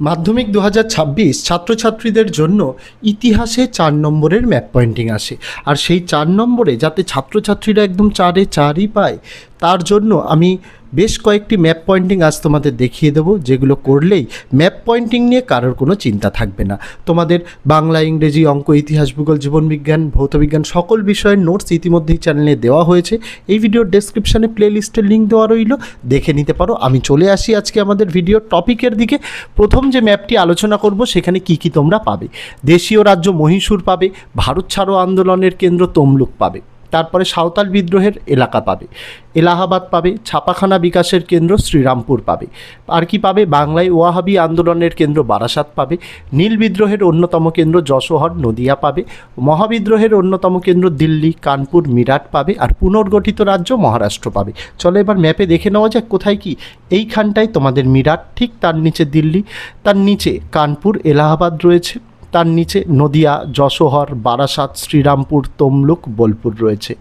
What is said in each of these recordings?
মাধ্যমিক দু হাজার ছাব্বিশ ছাত্রছাত্রীদের জন্য ইতিহাসে চার নম্বরের ম্যাপ পয়েন্টিং আসে। আর সেই চার নম্বরে যাতে ছাত্রছাত্রীরা একদম চারে চারই পায় তার জন্য আমি বেশ কয়েকটি ম্যাপ পয়েন্টিং আজ তোমাদের দেখিয়ে দেবো, যেগুলো করলেই ম্যাপ পয়েন্টিং নিয়ে কারোর কোনো চিন্তা থাকবে না। তোমাদের বাংলা, ইংরেজি, অঙ্ক, ইতিহাস, ভূগোল, জীবনবিজ্ঞান, ভৌতবিজ্ঞান সকল বিষয়ের নোটস ইতিমধ্যেই চ্যানেলে দেওয়া হয়েছে। এই ভিডিওর ডেসক্রিপশানে প্লে লিস্টের লিঙ্ক দেওয়া রইল। দেখে নিতে পারো। আমি চলে আসি আজকে আমাদের ভিডিওর টপিকের দিকে। প্রথম যে ম্যাপটি আলোচনা করব, সেখানে কি কি তোমরা পাবে? দেশীয় রাজ্য মহীশূর পাবে, ভারত ছাড়ো আন্দোলনের কেন্দ্র তমলুক পাবে। তারপরে সাঁওতাল বিদ্রোহের এলাকা পাবে। এলাহাবাদ পাবে, ছাপাখানা বিকাশের কেন্দ্র শ্রীরামপুর পাবে। আর কি পাবে? বাংলায় ওয়াহাবি আন্দোলনের কেন্দ্র বারাসাত পাবে। নীল বিদ্রোহের অন্যতম কেন্দ্র যশোহর, নদিয়া পাবে। মহাবিদ্রোহের অন্যতম কেন্দ্র দিল্লি, কানপুর, মিরাট পাবে। আর পুনর্গঠিত রাজ্য মহারাষ্ট্র পাবে। চলো এবার ম্যাপে দেখে নেওয়া যাক কোথায় কি। এইখানটায় তোমাদের মিরাট, ঠিক তার নিচে দিল্লি, তার নিচে কানপুর, এলাহাবাদ রয়েছে। তার নিচে নদিয়া, যশোহর, বারাসাত, শ্রীরামপুর, তমলুক, বোলপুর রয়েছে।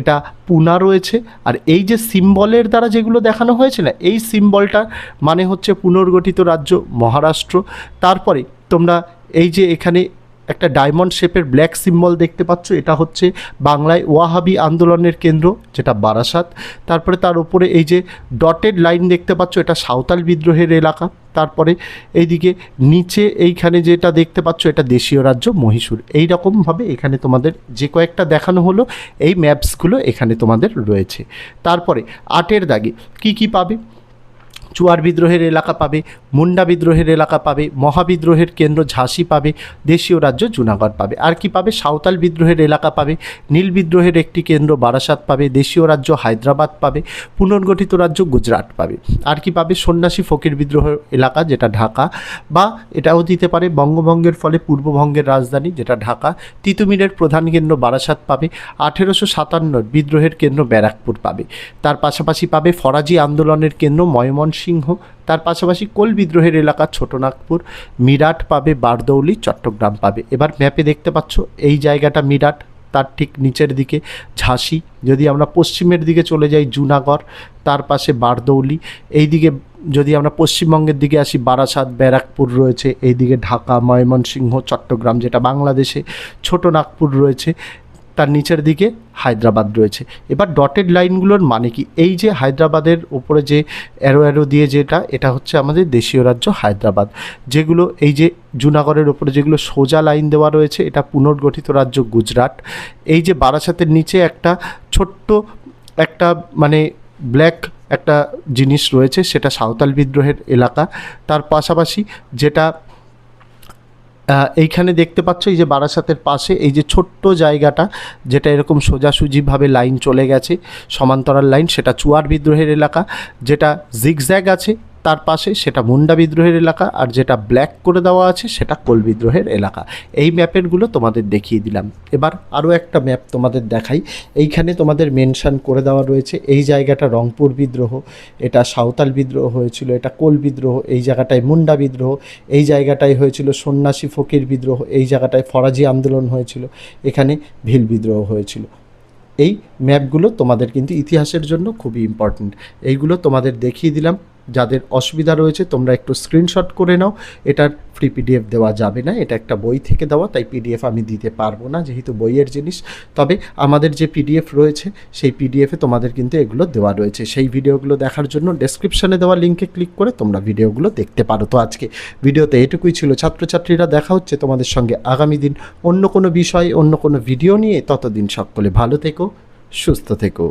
এটা পুনা রয়েছে আর এই যে সিম্বলের দ্বারা যেগুলো দেখানো হয়েছে না, এই সিম্বলটা মানে হচ্ছে পুনর্গঠিত রাজ্য মহারাষ্ট্র। তারপরে তোমরা এই যে এখানে একটা ডায়মন্ড শেপের ব্ল্যাক সিম্বল দেখতে পাচ্ছ। এটা হচ্ছে বাংলায় ওয়াহাবি আন্দোলনের কেন্দ্র, যেটা বারাসাত। তারপরে তার উপরে এই যে ডটেড লাইন দেখতে পাচ্ছ, এটা সাঁওতাল বিদ্রোহের এলাকা। তারপরে এইদিকে নিচে এইখানে যেটা দেখতে পাচ্ছ, এটা দেশীয় রাজ্য মহীশূর। এই রকমভাবে এখানে তোমাদের যে কয়েকটা দেখানো হলো, এই ম্যাপসগুলো এখানে তোমাদের রয়েছে। তারপরে আটের দাগে কি কি পাবে? চুয়ার বিদ্রোহের এলাকা পাবে, মুন্ডা বিদ্রোহের এলাকা পাবে মহাবিদ্রোহের কেন্দ্র ঝাঁসি পাবে, দেশীয় রাজ্য জুনাগড় পাবে। আর কি পাবে? সাঁওতাল বিদ্রোহের এলাকা পাবে, নীল বিদ্রোহের একটি কেন্দ্র বারাসাত পাবে, দেশীয় রাজ্য হায়দ্রাবাদ পাবে, পুনর্গঠিত রাজ্য গুজরাট পাবে। আর কি পাবে? সন্ন্যাসী ফকির বিদ্রোহ এলাকা, যেটা ঢাকা, বা এটাও দিতে পারে বঙ্গভঙ্গের ফলে পূর্ববঙ্গের রাজধানী, যেটা ঢাকা। তিতুমিরের প্রধান কেন্দ্র বারাসাত পাবে, আঠেরোশো সাতান্নর বিদ্রোহের কেন্দ্র ব্যারাকপুর পাবে। তার পাশাপাশি পাবে ফরাজি আন্দোলনের কেন্দ্র ময়মনসিংহ। তার পাশাপাশি কোল বিদ্রোহের এলাকা ছোটনাগপুর মিরাট পাবে বারদৌলি, চট্টগ্রাম পাবে। এবার ম্যাপে দেখতে পাচ্ছ, এই জায়গাটা মিরাট, তার ঠিক নিচের দিকে ঝাঁসি। যদি আমরা পশ্চিমের দিকে চলে যাই, জুনাগড়, তার পাশে বারদৌলি। এই দিকে যদি আমরা পশ্চিমবঙ্গের দিকে আসি, বারাসাত, ব্যারাকপুর রয়েছে। এইদিকে ঢাকা, ময়মনসিংহ, চট্টগ্রাম যেটা বাংলাদেশে ছোট নাগপুর রয়েছে। তার নিচের দিকে হায়দ্রাবাদ রয়েছে। এবার ডটেড লাইনগুলোর মানে কি? এই যে হায়দ্রাবাদের উপরে যে অ্যারো অ্যারো দিয়ে যেটা, এটা হচ্ছে আমাদের দেশীয় রাজ্য হায়দ্রাবাদ। যেগুলো এই যে জুনাগড়ের উপরে যেগুলো সোজা লাইন দেওয়া রয়েছে, এটা পুনর্গঠিত রাজ্য গুজরাট। এই যে বারাসাতের নিচে একটা ছোট্ট একটা মানে ব্ল্যাক একটা জিনিস রয়েছে, সেটা সাঁওতাল বিদ্রোহের এলাকা। তার পাশাপাশি যেটা এইখানে দেখতে পাচ্ছ এই যে বারাসাতের পাশে, এই যে ছোট্ট জায়গাটা, যেটা এরকম সোজাসুজিভাবে লাইন চলে গেছে, সমান্তরাল লাইন, সেটা চুয়ার বিদ্রোহের এলাকা, যেটা জিগজ্যাগ আছে তার পাশে সেটা মুন্ডা বিদ্রোহের এলাকা আর যেটা ব্ল্যাক করে দেওয়া আছে সেটা কোল বিদ্রোহের এলাকা। এই ম্যাপেরগুলো তোমাদের দেখিয়ে দিলাম। এবার আরও একটা ম্যাপ তোমাদের দেখাই। এইখানে তোমাদের মেনশন করে দেওয়া রয়েছে এই জায়গাটা রংপুর বিদ্রোহ, এটা সাঁওতাল বিদ্রোহ হয়েছিল, এটা কোল বিদ্রোহ, এই জায়গাটায় মুন্ডা বিদ্রোহ, এই জায়গাটায় হয়েছিল সন্ন্যাসী ফকির বিদ্রোহ, এই জায়গাটায় ফরাজি আন্দোলন হয়েছিল, এখানে ভিল বিদ্রোহ হয়েছিল। এই ম্যাপগুলো তোমাদের কিন্তু ইতিহাসের জন্য খুবই ইম্পর্ট্যান্ট এইগুলো তোমাদের দেখিয়ে দিলাম। যাদের অসুবিধা রয়েছে, তোমরা একটু স্ক্রিনশট করে নাও। এটার ফ্রি পিডিএফ দেওয়া যাবে না, এটা একটা বই থেকে দেওয়া, তাই পিডিএফ আমি দিতে পারব না, যেহেতু বইয়ের জিনিস। তবে আমাদের যে পিডিএফ রয়েছে, সেই পিডিএফে তোমাদের কিন্তু এগুলো দেওয়া রয়েছে। সেই ভিডিওগুলো দেখার জন্য ডেসক্রিপশানে দেওয়া লিঙ্কে ক্লিক করে তোমরা ভিডিওগুলো দেখতে পারো। তো আজকে ভিডিওতে এটুকুই ছিল। ছাত্রছাত্রীরা দেখা হচ্ছে তোমাদের সঙ্গে আগামী দিন অন্য কোনো বিষয়, অন্য কোনো ভিডিও নিয়ে। ততদিন সকলে ভালো থেকো, সুস্থ থেকো।